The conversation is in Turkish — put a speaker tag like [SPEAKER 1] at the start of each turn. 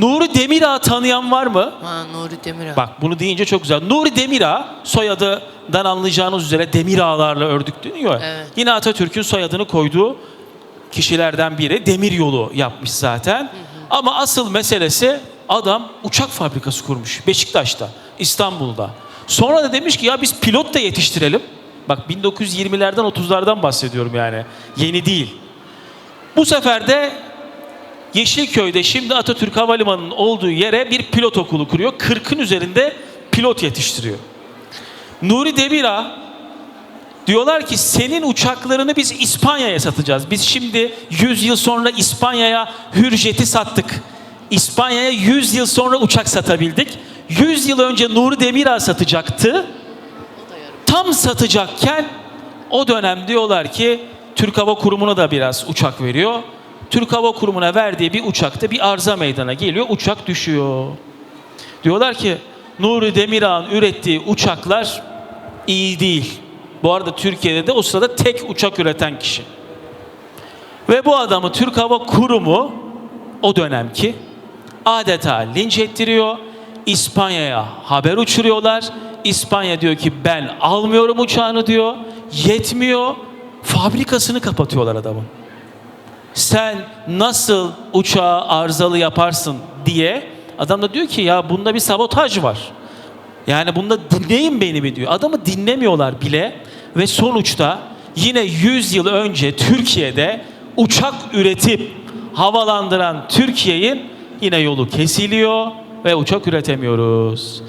[SPEAKER 1] Nuri Demirağ tanıyan var mı?
[SPEAKER 2] Ha Nuri Demirel.
[SPEAKER 1] Bak bunu deyince çok güzel. Nuri Demirağ soyadından anlayacağınız üzere Demirağlarla örgütleniyor.
[SPEAKER 2] Evet.
[SPEAKER 1] Yine Atatürk'ün soyadını koyduğu kişilerden biri demir yolu yapmış zaten. Ama asıl meselesi adam uçak fabrikası kurmuş Beşiktaş'ta, İstanbul'da. Sonra da demiş ki ya biz pilot da yetiştirelim. Bak 1920'lerden 30'lardan bahsediyorum yani. Yeni değil. Bu sefer de Yeşilköy'de şimdi Atatürk Havalimanı'nın olduğu yere bir pilot okulu kuruyor. 40'ın üzerinde pilot yetiştiriyor. Nuri Demirağ diyorlar ki senin uçaklarını biz İspanya'ya satacağız. Biz şimdi 100 yıl sonra İspanya'ya Hürjet'i sattık. İspanya'ya 100 yıl sonra uçak satabildik. 100 yıl önce Nuri Demirağ satacaktı. Tam satacakken o dönem diyorlar ki Türk Hava Kurumu'na da biraz uçak veriyor. Türk Hava Kurumu'na verdiği bir uçakta bir arıza meydana geliyor. Uçak düşüyor. Diyorlar ki Nuri Demirağ'ın ürettiği uçaklar iyi değil. Bu arada Türkiye'de de o sırada tek uçak üreten kişi. Ve bu adamı Türk Hava Kurumu o dönemki adeta linç ettiriyor. İspanya'ya haber uçuruyorlar. İspanya diyor ki ben almıyorum uçağını diyor. Yetmiyor. Fabrikasını kapatıyorlar adamın. Sen nasıl uçağı arızalı yaparsın diye adam da diyor ki ya bunda bir sabotaj var. Yani bunda dinleyin beni mi diyor. Adamı dinlemiyorlar bile ve sonuçta yine 100 yıl önce Türkiye'de uçak üretip havalandıran Türkiye'nin yine yolu kesiliyor ve uçak üretemiyoruz.